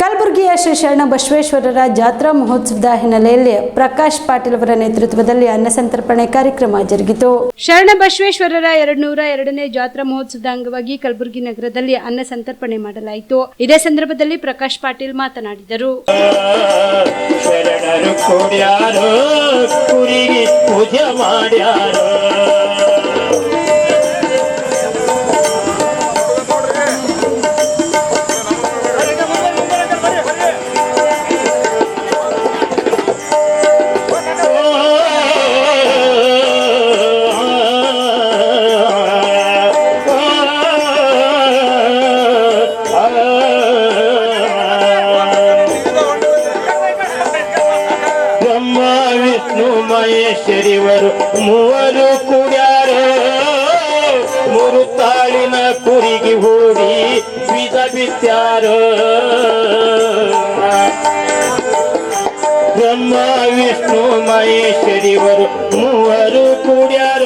ಕಲಬುರಗಿಯ ಶ್ರೀ ಶರಣ ಬಸವೇಶ್ವರರ ಜಾತ್ರಾ ಮಹೋತ್ಸವದ ಹಿನ್ನೆಲೆಯಲ್ಲಿ ಪ್ರಕಾಶ್ ಪಾಟೀಲ್ ಅವರ ನೇತೃತ್ವದಲ್ಲಿ ಅನ್ನಸಂತರ್ಪಣೆ ಕಾರ್ಯಕ್ರಮ ಜರುಗಿತು. ಶರಣ ಬಸವೇಶ್ವರರ ಎರಡ್ ನೂರ ಎರಡನೇ ಜಾತ್ರಾ ಮಹೋತ್ಸವದ ಅಂಗವಾಗಿ ಕಲಬುರಗಿ ನಗರದಲ್ಲಿ ಅನ್ನ ಸಂತರ್ಪಣೆ ಮಾಡಲಾಯಿತು. ಇದೇ ಸಂದರ್ಭದಲ್ಲಿ ಪ್ರಕಾಶ್ ಪಾಟೀಲ್ ಮಾತನಾಡಿದರು. ಶರಣರು ಬ್ರಹ್ಮ ವಿಷ್ಣು ಮಹೇಶ್ವರಿವರು ಮೂವರು ಕುಡಿಯಾರ. ಮೂರು ತಾಳಿನ ಕುರಿಗೆ ಹೂಡಿ ಬೀಜ ಬಿತ್ತಾರ ಬ್ರಹ್ಮ ವಿಷ್ಣು ಮಹೇಶ್ವರಿವರು ಮೂವರು ಕುಡಿಯಾರ.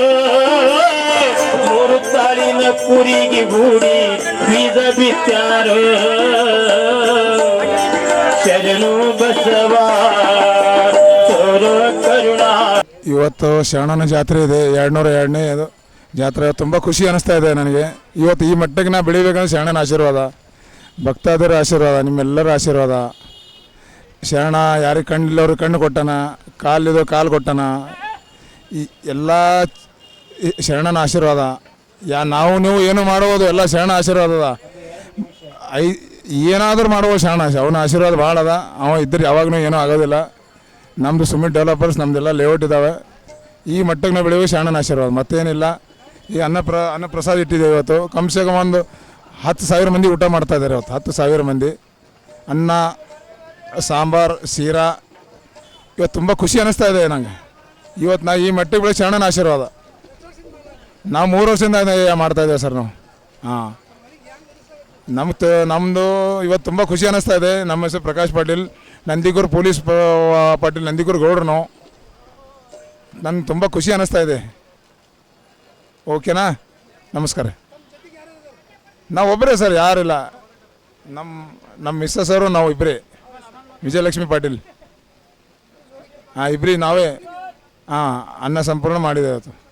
ಮೂರು ತಾಳಿನ ಕುರಿಗೆ ಹೂಡಿ ಬೀಜ ಬಿತ್ತಾರ ಶರಣು ಬಸವ. ಇವತ್ತು ಶರಣನ ಜಾತ್ರೆ ಇದೆ, ಎರಡುನೂರ ಎರಡನೇ ಅದು ಜಾತ್ರೆ. ತುಂಬ ಖುಷಿ ಅನಿಸ್ತಾ ಇದೆ ನನಗೆ. ಇವತ್ತು ಈ ಮಟ್ಟಕ್ಕೆ ನಾ ಬೆಳಿಬೇಕಂದ್ರೆ ಶರಣನ ಆಶೀರ್ವಾದ, ಭಕ್ತಾದರ ಆಶೀರ್ವಾದ, ನಿಮ್ಮೆಲ್ಲರ ಆಶೀರ್ವಾದ. ಶರಣ ಯಾರಿಗೆ ಕಣ್ಣಿಲ್ಲವ್ರಿಗೆ ಕಣ್ಣು ಕೊಟ್ಟನ ಕಾಲಿದೋ ಕಾಲು ಕೊಟ್ಟನ. ಈ ಎಲ್ಲ ಶರಣನ ಆಶೀರ್ವಾದ. ಯಾ ನಾವು ನೀವು ಏನು ಮಾಡ್ಬೋದು ಎಲ್ಲ ಶರಣ ಆಶೀರ್ವಾದ ಅದ ಐ ಏನಾದರೂ ಮಾಡ್ಬೋದು ಶರಣ ಅವನ ಆಶೀರ್ವಾದ ಭಾಳ ಅದ. ಅವ ಇದ್ರೆ ಯಾವಾಗಲೂ ಏನೂ ಆಗೋದಿಲ್ಲ. ನಮ್ಮದು ಸುಮಿತ್ ಡೆವಲಪರ್ಸ್ ನಮ್ಮದೆಲ್ಲ ಲೇಔಟ್ ಇದ್ದಾವೆ ಈ ಮಟ್ಟಕ್ಕೆ ನಾವು ಬೆಳೆಯುವ ಶರಣನ ಆಶೀರ್ವಾದ, ಮತ್ತೇನಿಲ್ಲ. ಈ ಅನ್ನ ಪ್ರ ಅನ್ನ ಪ್ರಸಾದ ಇಟ್ಟಿದ್ದೇವೆ ಇವತ್ತು ಕಮ್ಸೆ ಕಮ್ ಒಂದು ಹತ್ತು ಸಾವಿರ ಮಂದಿ ಊಟ ಮಾಡ್ತಾ ಇದ್ದಾರೆ ಇವತ್ತು, ಹತ್ತು ಸಾವಿರ ಮಂದಿ. ಅನ್ನ, ಸಾಂಬಾರು ಶೀರಾ ಇವತ್ತು ತುಂಬ ಖುಷಿ ಅನ್ನಿಸ್ತಾ ಇದೆ ನನಗೆ ಇವತ್ತು ನಾ ಈ ಮಟ್ಟಿಗೆ ಬೆಳೆ ಶರಣನ ಆಶೀರ್ವಾದ. ನಾವು ಮೂರು ವರ್ಷದಿಂದ ಮಾಡ್ತಾ ಇದ್ದೇವೆ ಸರ್ ನಾವು. ಹಾಂ. ನಮ್ಮ ನಮ್ಮದು ಇವತ್ತು ತುಂಬ ಖುಷಿ ಅನ್ನಿಸ್ತಾ ಇದೆ. ನಮ್ಮ ಹೆಸರು ಪ್ರಕಾಶ್ ಪಾಟೀಲ್. ನಂದಿಗೂರು ಪೊಲೀಸ್ ಪಾಟೀಲ್ ನಂದಿಗೂರು ಗೌಡ್ರು ನನ್ಗೆ ತುಂಬ ಖುಷಿ ಅನ್ನಿಸ್ತಾ ಇದೆ. ಓಕೆನಾ? ನಮಸ್ಕಾರ. ನಾವು ಒಬ್ಬರೇ ಸರ್, ಯಾರಿಲ್ಲ. ನಮ್ಮ ನಮ್ಮ ಮಿಸ್ಸಸ್ ಅವರು, ನಾವು ಇಬ್ಬರೇ ವಿಜಯಲಕ್ಷ್ಮಿ ಪಾಟೀಲ್. ಹಾಂ ಇಬ್ಬರಿ ನಾವೇ ಹಾಂ ಅನ್ನ ಸಂಪೂರ್ಣ ಮಾಡಿದೆ ಇವತ್ತು.